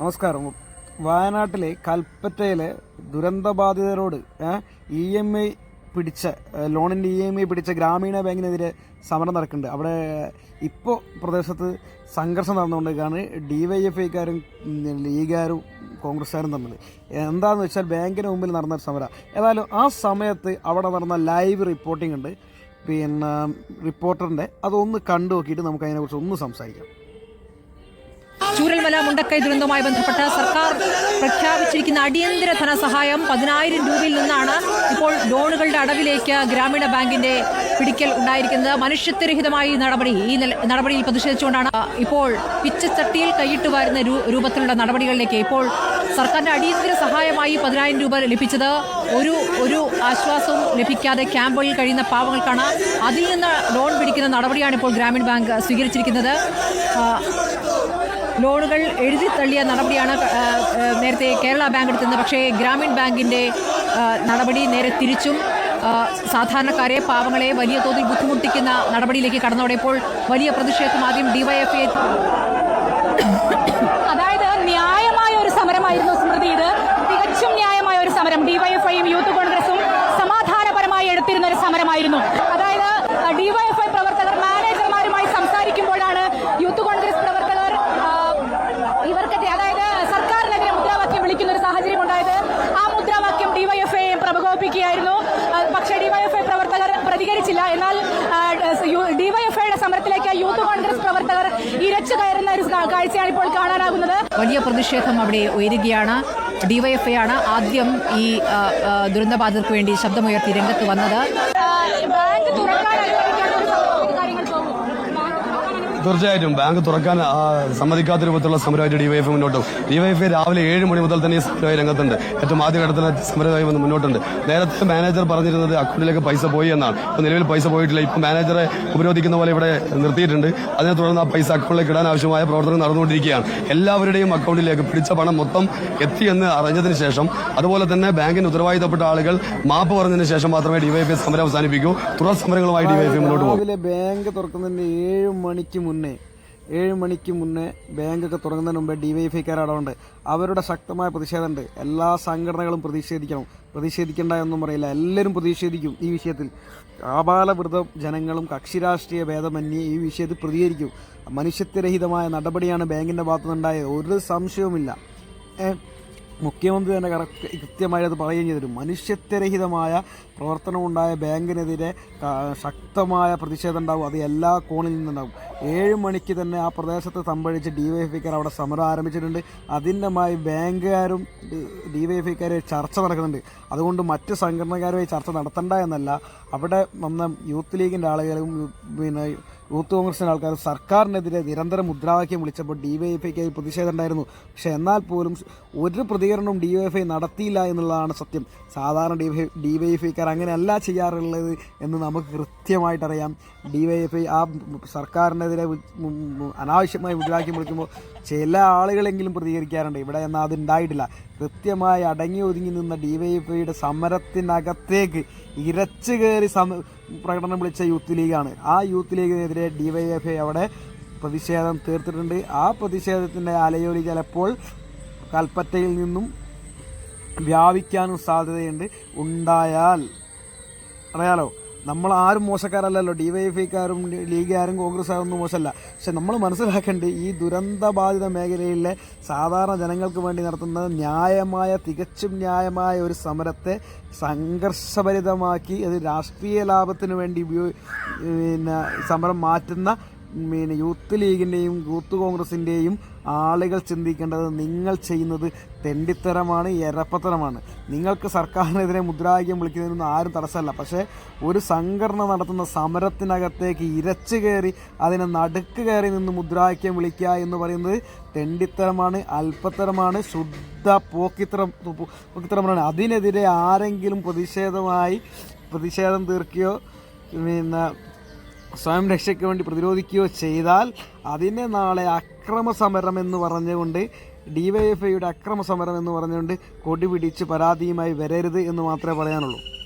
നമസ്കാരം. വയനാട്ടിലെ കൽപ്പറ്റയിലെ ദുരന്തബാധിതരോട് ഇ എം ഐ പിടിച്ച ലോണിന്റെ ഇ എം ഐ പിടിച്ച ഗ്രാമീണ ബാങ്കിനെതിരെ സമരം നടക്കുന്നുണ്ട്. അവിടെ ഇപ്പോൾ പ്രദേശത്ത് സംഘർഷം നടന്നുകൊണ്ടിരിക്കുകയാണ്. ഡി വൈ എഫ് ഐക്കാരും ലീഗുകാരും കോൺഗ്രസ്സുകാരും തമ്മിൽ. എന്താണെന്ന് വെച്ചാൽ ബാങ്കിന് മുമ്പിൽ നടന്ന ഒരു സമരം. ഏതായാലും ആ സമയത്ത് അവിടെ നടന്ന ലൈവ് റിപ്പോർട്ടിംഗ് ഉണ്ട്. പിന്നെ റിപ്പോർട്ടറിന്റെ അതൊന്ന് കണ്ടു നോക്കിയിട്ട് നമുക്ക് അതിനെക്കുറിച്ച് ഒന്ന് സംസാരിക്കാം. ചൂരൽമല മുണ്ടക്കൈ ദുരന്തവുമായി ബന്ധപ്പെട്ട് സർക്കാർ പ്രഖ്യാപിച്ചിരിക്കുന്ന അടിയന്തര ധനസഹായം പതിനായിരം രൂപയിൽ നിന്നാണ് ഇപ്പോൾ ലോണുകളുടെ അടവിലേക്ക് ഗ്രാമീണ ബാങ്കിന്റെ പിടിക്കൽ ഉണ്ടായിരിക്കുന്നത്. മനുഷ്യത്വരഹിതമായ നടപടി ഈ നടപടിയിൽ പ്രതിഷേധിച്ചുകൊണ്ടാണ് ഇപ്പോൾ പിച്ചച്ചട്ടിയിൽ കൈയിട്ട് വരുന്ന രൂപത്തിലുള്ള നടപടികളിലേക്ക് ഇപ്പോൾ സർക്കാരിന്റെ അടിയന്തര സഹായമായി പതിനായിരം രൂപ ലഭിച്ചത് ഒരു ഒരു ആശ്വാസവും ലഭിക്കാതെ ക്യാമ്പുകളിൽ കഴിയുന്ന പാവങ്ങൾക്കാണ്. അതിൽ നിന്ന് ലോൺ പിടിക്കുന്ന നടപടിയാണ് ഇപ്പോൾ ഗ്രാമീൺ ബാങ്ക് സ്വീകരിച്ചിരിക്കുന്നത്. ലോണുകൾ എഴുതി തള്ളിയ നടപടിയാണ് നേരത്തെ കേരള ബാങ്ക് എടുത്തത്. പക്ഷേ ഗ്രാമീൺ ബാങ്കിന്റെ നടപടി നേരെ തിരിച്ചും സാധാരണക്കാരെ പാവങ്ങളെ വലിയ തോതിൽ ബുദ്ധിമുട്ടിക്കുന്ന നടപടിയിലേക്ക് കടന്നതോടെ ഇപ്പോൾ വലിയ പ്രതിഷേധം ആദ്യം ഡിവൈഎഫ്ഐ അതായത് ന്യായമായ ഒരു സമരമായിരുന്നു സ്മൃതി ഇത് തികച്ചും ന്യായമായ ഒരു സമരം ഡിവൈഎഫ്ഐയും യൂത്ത് കോൺഗ്രസും സമാധാനപരമായി എടുത്തിരുന്ന ഒരു സമരമായിരുന്നു അതായത് ഡിവൈഎഫ്ഐ പ്രവർത്തകർ മാനേജർമാരുമായി സംസാരിക്കുമ്പോഴാണ് യൂത്ത് കോൺഗ്രസ് പ്രവർത്തകർ ആ, ഇവർക്കെതിരെ അതായത് സർക്കാരിനെതിരെ മുദ്രാവാക്യം വിളിക്കുന്ന ഒരു സാഹചര്യം ഉണ്ടായത് ആ മുദ്രാവാക്യം ഡിവൈഎഫ്ഐ പ്രകോപിപ്പിക്കുകയായിരുന്നു ആ, പക്ഷേ ഡിവൈഎഫ്ഐ പ്രവർത്തകർ പ്രതികരിച്ചില്ല എന്നാൽ ഡിവൈഎഫ്ഐയുടെ സമരത്തിലേക്ക് യൂത്ത് കോൺഗ്രസ് പ്രവർത്തകർ ഇരച്ചു കയറുന്ന ഒരു കാ- കാഴ്ചയാണ് ഇപ്പോൾ കാണാനാകുന്നത്. വലിയ പ്രതിഷേധം അവിടെ ഉയരുകയാണ്. ഡിവൈഎഫ്ഐ ആണ് ആദ്യം ഈ ദുരന്തബാധിതർക്ക് വേണ്ടി ശബ്ദമുയർത്തി രംഗത്ത് വന്നത് ആ, ബാങ്ക് തുറക്കാൻ അനുവദിക്കാത്ത ഒരു സമരത്തിന് കാര്യങ്ങൾ പോകും ബാങ്ക് തുറക്കാൻ അനുവദിക്കാത്ത തീർച്ചയായിട്ടും ബാങ്ക് തുറക്കാൻ സമ്മതിക്കാത്ത രൂപത്തിലുള്ള സമരമായിട്ട് ഡിവൈഎഫ് മുന്നോട്ട് ഡിവൈഎഫ് രാവിലെ ഏഴ് മണി മുതൽ തന്നെ ഈ സമരമായി രംഗത്തുണ്ട്. ഏറ്റവും ആദ്യഘട്ടത്തിൽ സമരമായി വന്ന് മുന്നോട്ടുണ്ട്. നേരത്തെ മാനേജർ പറഞ്ഞിരുന്നത് അക്കൗണ്ടിലേക്ക് പൈസ പോയി എന്നാണ്. ഇപ്പം നിലവിൽ പൈസ പോയിട്ടില്ല. ഇപ്പം മാനേജറെ ഉപരോധിക്കുന്ന പോലെ ഇവിടെ നിർത്തിയിട്ടുണ്ട്. അതിനെ തുടർന്ന് ആ പൈസ അക്കൗണ്ടിലേക്ക് ഇടാൻ ആവശ്യമായ പ്രവർത്തനം നടന്നുകൊണ്ടിരിക്കുകയാണ്. എല്ലാവരുടെയും അക്കൗണ്ടിലേക്ക് പിടിച്ച പണം മൊത്തം എത്തിയെന്ന് അറിഞ്ഞതിന് ശേഷം അതുപോലെ തന്നെ ബാങ്കിന് ഉത്തരവാദിത്തപ്പെട്ട ആളുകൾ മാപ്പ് പറഞ്ഞതിന് ശേഷം മാത്രമേ ഡിവൈഎഫ് സമരം അവസാനിപ്പിക്കൂ. തുടർ സമരങ്ങളുമായി ഡിവൈഎഫ് മുന്നോട്ട് പോകും. ബാങ്ക് തുറക്കുന്നതിന് ഏഴ് മണിക്ക് മുന്നേ ഏഴ് മണിക്ക് മുന്നേ ബാങ്കൊക്കെ തുടങ്ങുന്നതിന് മുമ്പേ ഡിവൈഎഫ്ഐക്കാർ അടവുണ്ട് അവരുടെ ശക്തമായ പ്രതിഷേധമുണ്ട്. എല്ലാ സംഘടനകളും പ്രതിഷേധിക്കണം. പ്രതിഷേധിക്കേണ്ട എന്നും പറയില്ല. എല്ലാവരും പ്രതിഷേധിക്കും ഈ വിഷയത്തിൽ. ആപാലവൃതം ജനങ്ങളും കക്ഷി രാഷ്ട്രീയ ഭേദമന്യേ ഈ വിഷയത്തിൽ പ്രതികരിക്കും. മനുഷ്യത്വരഹിതമായ നടപടിയാണ് ബാങ്കിന്റെ ഭാഗത്തുനിന്നുണ്ടായത്. ഒരു സംശയവുമില്ല. മുഖ്യമന്ത്രി തന്നെ കറക്റ്റ് കൃത്യമായി അത് പറയുകയും ചെയ്തിരുന്നു. മനുഷ്യത്വരഹിതമായ പ്രവർത്തനമുണ്ടായ ബാങ്കിനെതിരെ ശക്തമായ പ്രതിഷേധം ഉണ്ടാവും. അത് എല്ലാ കോണിൽ നിന്നുണ്ടാവും. ഏഴ് മണിക്ക് തന്നെ ആ പ്രദേശത്ത് സംഭവിച്ച് ഡിവൈഎഫ്ഐക്കാർ അവിടെ സമരം ആരംഭിച്ചിട്ടുണ്ട്. അതിന്റെമായി ബാങ്കുകാരും ഡിവൈഎഫ്ഐക്കാരെ ചർച്ച നടക്കുന്നുണ്ട്. അതുകൊണ്ട് മറ്റ് സംഘടനക്കാരുമായി ചർച്ച നടത്തണ്ട എന്നല്ല. അവിടെ വന്ന യൂത്ത് ലീഗിന്റെ ആളുകളും പിന്നെ യൂത്ത് കോൺഗ്രസിന്റെ ആൾക്കാർ സർക്കാരിനെതിരെ നിരന്തരം മുദ്രാവാക്യം വിളിച്ചപ്പോൾ ഡിവൈഎഫ്ഐക്കായി പ്രതിഷേധം ഉണ്ടായിരുന്നു. പക്ഷേ എന്നാൽ പോലും ഒരു പ്രതികരണവും ഡിവൈഎഫ്ഐ നടത്തിയില്ല എന്നുള്ളതാണ് സത്യം. സാധാരണ ഡിവൈ ഡിവൈഎഫ്ഐക്കാർ അങ്ങനെയല്ല ചെയ്യാറുള്ളത് എന്ന് നമുക്ക് കൃത്യമായിട്ടറിയാം. ഡിവൈഎഫ്ഐ ആ സർക്കാരിനെതിരെ ഐ ആ സർക്കാരിനെതിരെ അനാവശ്യമായി മുദ്രാവാക്യം വിളിക്കുമ്പോൾ ചില ആളുകളെങ്കിലും പ്രതികരിക്കാറുണ്ട്. ഇവിടെ എന്നാൽ അത് ഉണ്ടായിട്ടില്ല. കൃത്യമായി അടങ്ങി ഒതുങ്ങി നിന്ന ഡിവൈഎഫ്ഐയുടെ സമരത്തിനകത്തേക്ക് ഇരച്ചു കയറി സമ പ്രകടനം വിളിച്ച യൂത്ത് ലീഗാണ്. ആ യൂത്ത് ലീഗിനെതിരെ ഡിവൈഎഫ്ഐ അവിടെ പ്രതിഷേധം തീർത്തിട്ടുണ്ട്. ആ പ്രതിഷേധത്തിന്റെ അലയോലി ചിലപ്പോൾ കൽപ്പറ്റയിൽ നിന്നും വ്യാപിക്കാനും സാധ്യതയുണ്ട്. ഉണ്ടായാൽ അറിയാലോ? നമ്മൾ ആരും മോശക്കാരല്ലല്ലോ ഡിവൈഎഫ്ഐക്കാരും ലീഗുകാരും കോൺഗ്രസ്സുകാരും ഒന്നും മോശമല്ല. പക്ഷെ നമ്മൾ മനസ്സിലാക്കേണ്ട ഈ ദുരന്തബാധിത മേഖലയിലെ സാധാരണ ജനങ്ങൾക്ക് വേണ്ടി നടത്തുന്ന ന്യായമായ തികച്ചും ന്യായമായ ഒരു സമരത്തെ സംഘർഷഭരിതമാക്കി അത് രാഷ്ട്രീയ ലാഭത്തിന് വേണ്ടി ഉപയോഗ പിന്നെ സമരം മാറ്റുന്ന പിന്നെ യൂത്ത് ലീഗിന്റെയും യൂത്ത് കോൺഗ്രസിന്റെയും ആളുകൾ ചിന്തിക്കേണ്ടത് നിങ്ങൾ ചെയ്യുന്നത് തെണ്ടിത്തരമാണ് എരപ്പത്തരമാണ്. നിങ്ങൾക്ക് സർക്കാരിനെതിരെ മുദ്രാവാക്യം വിളിക്കുന്നതിനൊന്നും ആരും തടസ്സമല്ല. പക്ഷേ ഒരു സംഘടന നടത്തുന്ന സമരത്തിനകത്തേക്ക് ഇരച്ചു കയറി അതിനെ നടുക്ക് കയറി നിന്ന് മുദ്രാവാക്യം വിളിക്കുക എന്ന് പറയുന്നത് തെണ്ടിത്തരമാണ് അല്പത്തരമാണ് ശുദ്ധ പോക്കിത്തരം പോക്കിത്തരമാണ്. അതിനെതിരെ ആരെങ്കിലും പ്രതിഷേധമായി പ്രതിഷേധം തീർക്കുകയോ പിന്നെ സ്വയം രക്ഷയ്ക്ക് വേണ്ടി പ്രതിരോധിക്കുകയോ ചെയ്താൽ അതിനെ നാളെ അക്രമ സമരം എന്ന് പറഞ്ഞുകൊണ്ട് ഡിവൈഎഫ്ഐയുടെ അക്രമ സമരം എന്ന് പറഞ്ഞുകൊണ്ട് കൊടി പിടിച്ച് പരാതിയുമായി വരരുത് എന്ന് മാത്രമേ പറയാനുള്ളൂ.